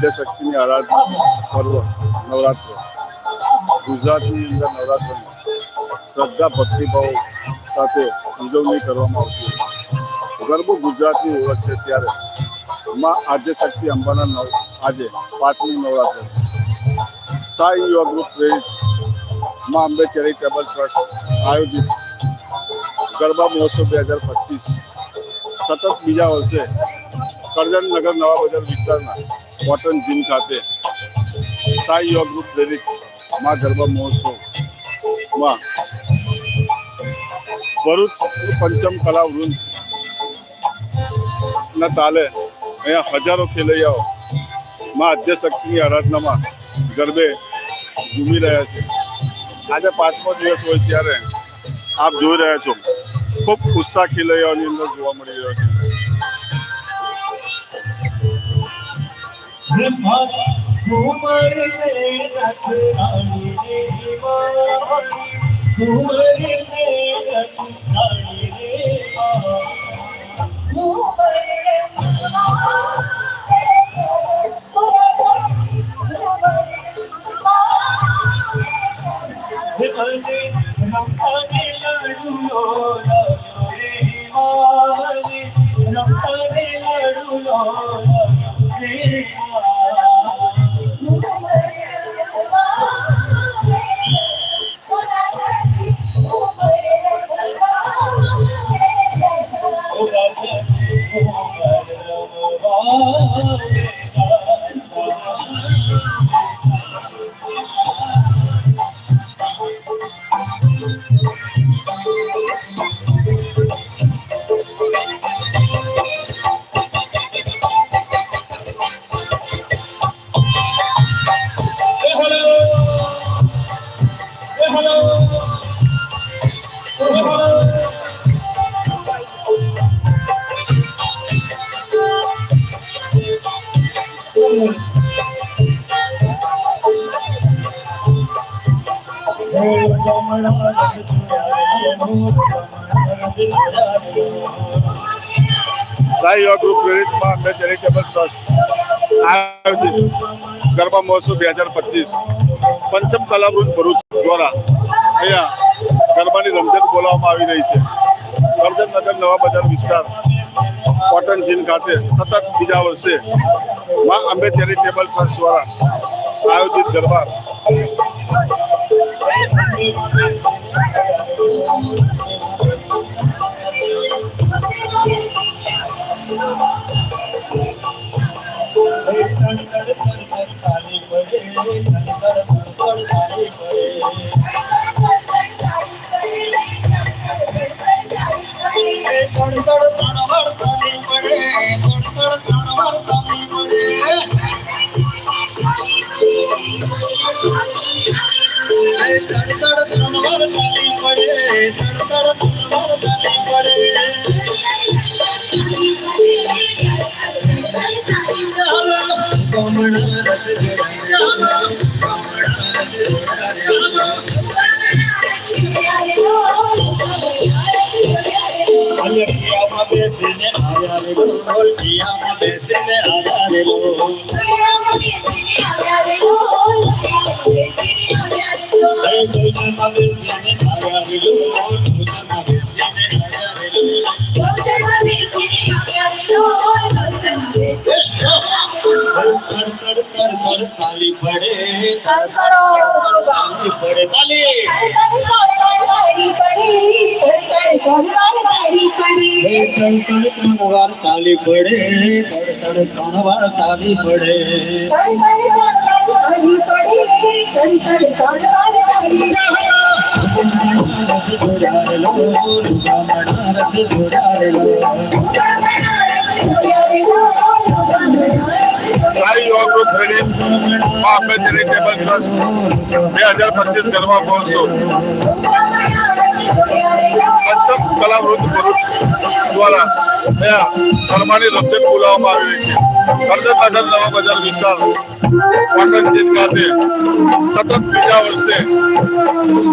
છે માં આદ્યશક્તિની આરાધના પર્વ નવરાત્ર ગુજરાતની અંદર નવરાત્રમાં શ્રદ્ધા ભક્તિભાવ સાથે ઉજવણી કરવામાં આવતી હોય છે ગરબો ગુજરાતની ઓળખ છે ત્યારે માં આદ્યશક્તિ અંબાના નવ આજે પાંચમી નવરાત્ર સાઈ યુવા ગ્રુપ પ્રેરિત માં અંબે ચેરિટેબલ ટ્રસ્ટ આયોજિત ગરબા મહોત્સવ બે હજાર પચીસ સતત બીજા વર્ષે કરજણનગર નવા બજાર વિસ્તારના કોટન જીમ ખાતે સાઈ યોગ ગ્રુપ પ્રેરિતમાં ગરબા મહોત્સવમાં ભરૂચ પંચમ કલા વૃંદ ના તાલે અહીંયા હજારો ખેલૈયાઓ માં આદ્યશક્તિની આરાધનામાં ગરબે ઝૂમી રહ્યા છે. આજે પાંચમો દિવસ હોય ત્યારે આપ જોઈ રહ્યા છો. ખૂબ ઉત્સાહ ખેલૈયાઓની અંદર જોવા મળી રહ્યો છે. घुमर से रथ रानी रे मारी घुमर से रथ रानी रे घुमर लाडू સાઈ યોગ ગ્રુપ પ્રેરિતમાં અમે ચેરિટેબલ ટ્રસ્ટ આયોજિત ગરબા મહોત્સવ બે હજાર પચીસ. પંચમ કલાવૃત ભરૂચ દ્વારા અહીંયા ગરબાની રમઝટ બોલાવવામાં આવી રહી છે. કરજણનગર નવા બજાર વિસ્તાર કોટન જીન ખાતે સતત બીજા વર્ષે માં અંબે ચેરિટેબલ ટ્રસ્ટ દ્વારા આયોજિત ગરબા. Yeah. भविष्य में अगर लो भोजन भविष्य में अगर लो भोजन भविष्य में अगर लो भोजन भविष्य तड़ तड़ तड़ तड़ ताली पड़े तड़ तड़ो ताली पड़े ताली तड़ तड़ तड़ ताली पड़े तड़ तड़ तड़ ताली पड़े तड़ तड़ तड़ ताली पड़े तड़ तड़ तड़ ताली पड़े तड़ तड़ तड़ તાલી પડે રથ જોડાયેલો રૂપામણા રથ જોડાયેલો સાઈ યોગ ગ્રુપ પ્રેરિત માં અંબે ચેરિટેબલ ટ્રસ્ટ બે હજાર પચીસ ગરબા મહોત્સવ પંચમ કલાવૃત્ત ભરૂચ દ્વારા અહીંયા ગરબાની રમઝટ બોલાવવામાં આવી રહી છે કરજણનગર નવા બજાર વિસ્તાર કોટન જીત ખાતે સતત બીજા વર્ષે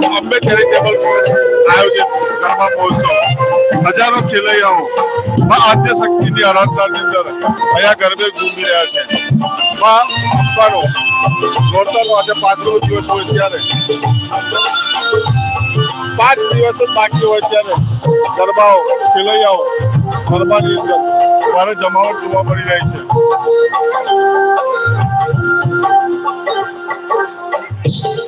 અંબે ચેરિટેબલ આયોજિત ગરબા મહોત્સવ હજારો ખેલૈયાઓ માં આદ્ય શક્તિની આરાધનાની અંદર અહીંયા ગરબે ઘૂમી રહ્યા છે માં અંબાનો નોરતાનો આજે પાંચમો દિવસ હોય ત્યારે પાંચ દિવસ જ બાકી હોય ત્યારે ગરબાઓ, ખેલૈયાઓ, ગરબાની અંદર. ભારે જમાવટ જોવા મળી રહી છે. Thank you.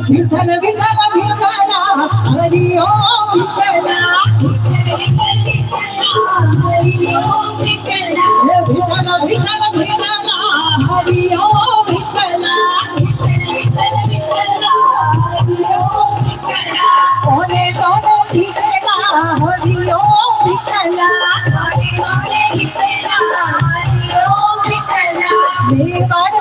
விட்டல விட்டல விட்டலா ஹரியோ விட்டலா ஹரியோ விட்டலா விட்டல விட்டல விட்டலா ஹரியோ விட்டலா கோனே கோனே விட்டலா ஹரியோ விட்டலா கோனே கோனே விட்டலா ஹரியோ விட்டலா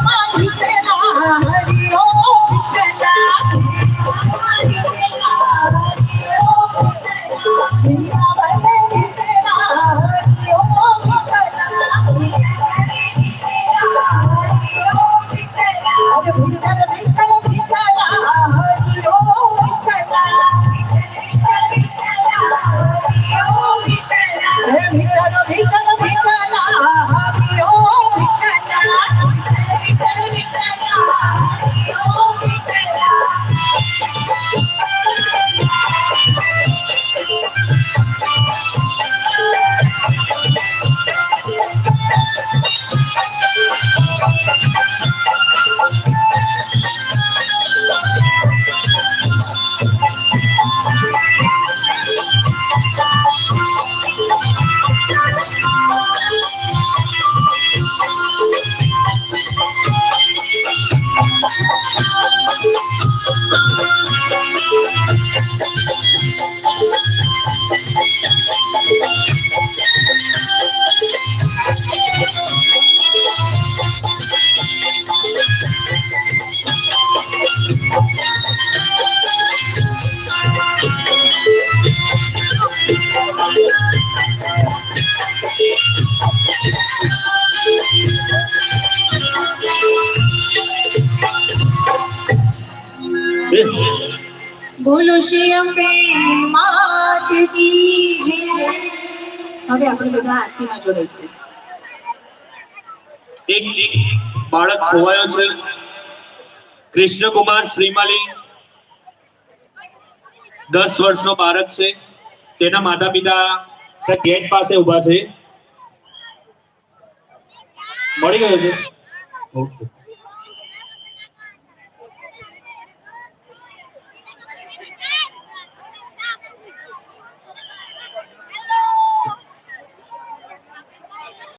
બોલો શ્રી બાળક ખોવાયો છે. કૃષ્ણકુમાર શ્રીમાલી દસ વર્ષનો બાળક છે. તેના માતા પિતા ગેટ પાસે ઊભા છે. મળી ગયો છે? ઓકે.